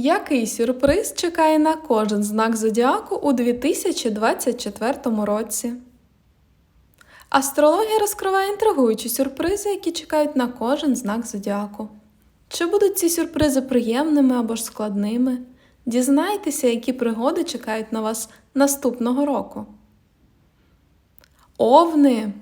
Який сюрприз чекає на кожен знак зодіаку у 2024 році? Астрологія розкриває інтригуючі сюрпризи, які чекають на кожен знак зодіаку. Чи будуть ці сюрпризи приємними або ж складними? Дізнайтеся, які пригоди чекають на вас наступного року. Овни.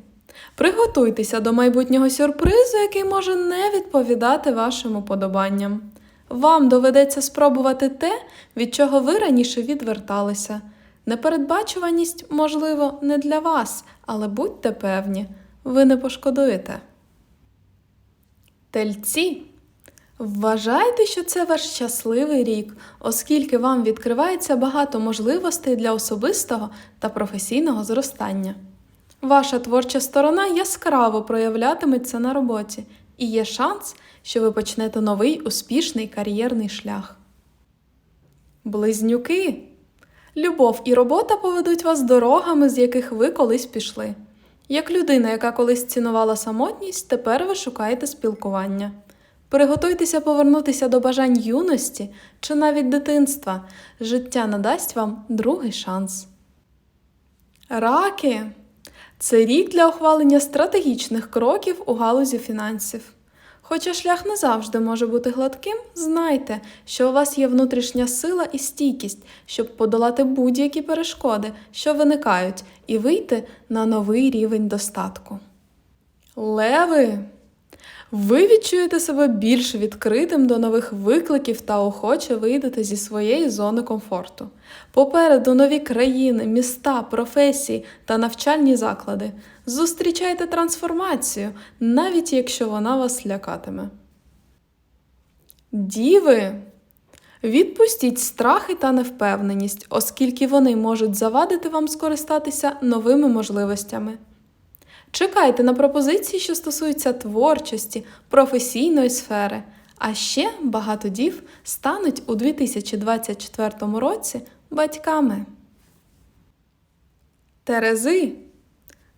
Приготуйтеся до майбутнього сюрпризу, який може не відповідати вашим уподобанням. Вам доведеться спробувати те, від чого ви раніше відверталися. Непередбачуваність, можливо, не для вас, але будьте певні, ви не пошкодуєте. Тельці. Вважайте, що це ваш щасливий рік, оскільки вам відкривається багато можливостей для особистого та професійного зростання. Ваша творча сторона яскраво проявлятиметься на роботі, і є шанс, що ви почнете новий успішний кар'єрний шлях. Близнюки. Любов і робота поведуть вас дорогами, з яких ви колись пішли. Як людина, яка колись цінувала самотність, тепер ви шукаєте спілкування. Приготуйтеся повернутися до бажань юності чи навіть дитинства. Життя надасть вам другий шанс. Раки це рік для ухвалення стратегічних кроків у галузі фінансів. Хоча шлях не завжди може бути гладким, знайте, що у вас є внутрішня сила і стійкість, щоб подолати будь-які перешкоди, що виникають, і вийти на новий рівень достатку. Леви! Ви відчуєте себе більш відкритим до нових викликів та охоче вийдете зі своєї зони комфорту. Попереду нові країни, міста, професії та навчальні заклади. Зустрічайте трансформацію, навіть якщо вона вас лякатиме. Діви. Відпустіть страхи та невпевненість, оскільки вони можуть завадити вам скористатися новими можливостями. Чекайте на пропозиції, що стосуються творчості, професійної сфери. А ще багато дів стануть у 2024 році батьками. Терези.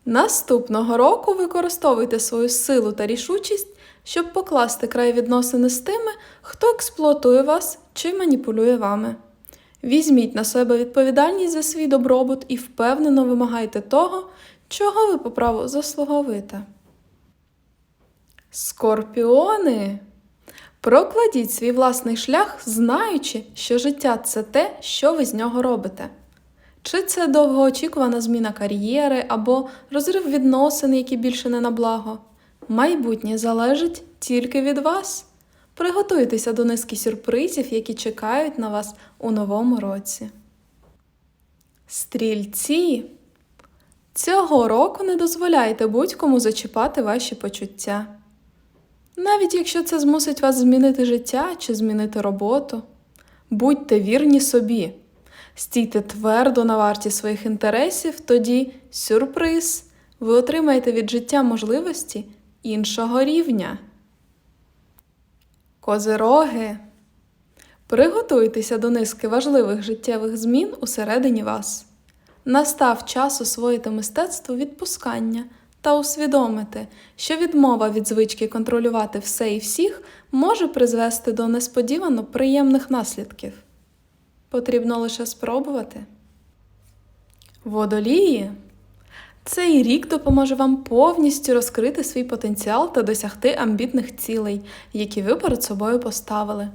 Наступного року використовуйте свою силу та рішучість, щоб покласти край відносини з тими, хто експлуатує вас чи маніпулює вами. Візьміть на себе відповідальність за свій добробут і впевнено вимагайте того, чого ви по праву заслуговуєте. Скорпіони. Прокладіть свій власний шлях, знаючи, що життя це те, що ви з нього робите. Чи це довгоочікувана зміна кар'єри або розрив відносин, які більше не на благо. Майбутнє залежить тільки від вас. Приготуйтеся до низки сюрпризів, які чекають на вас у новому році. Стрільці. Цього року не дозволяйте будь-кому зачіпати ваші почуття. Навіть якщо це змусить вас змінити життя чи змінити роботу, будьте вірні собі, стійте твердо на варті своїх інтересів, тоді сюрприз, ви отримаєте від життя можливості іншого рівня. Козироги. Приготуйтеся до низки важливих життєвих змін усередині вас. Настав час освоїти мистецтво відпускання та усвідомити, що відмова від звички контролювати все і всіх може призвести до несподівано приємних наслідків. Потрібно лише спробувати. Водолії. Цей рік допоможе вам повністю розкрити свій потенціал та досягти амбітних цілей, які ви перед собою поставили.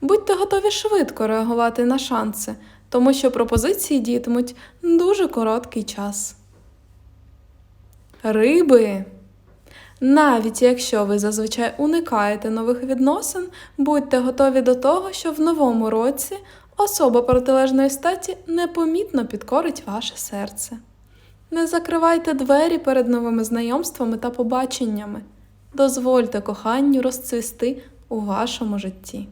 Будьте готові швидко реагувати на шанси, тому що пропозиції діятимуть дуже короткий час. Риби. Навіть якщо ви зазвичай уникаєте нових відносин, будьте готові до того, що в новому році особа протилежної статі непомітно підкорить ваше серце. Не закривайте двері перед новими знайомствами та побаченнями. Дозвольте коханню розцвісти у вашому житті.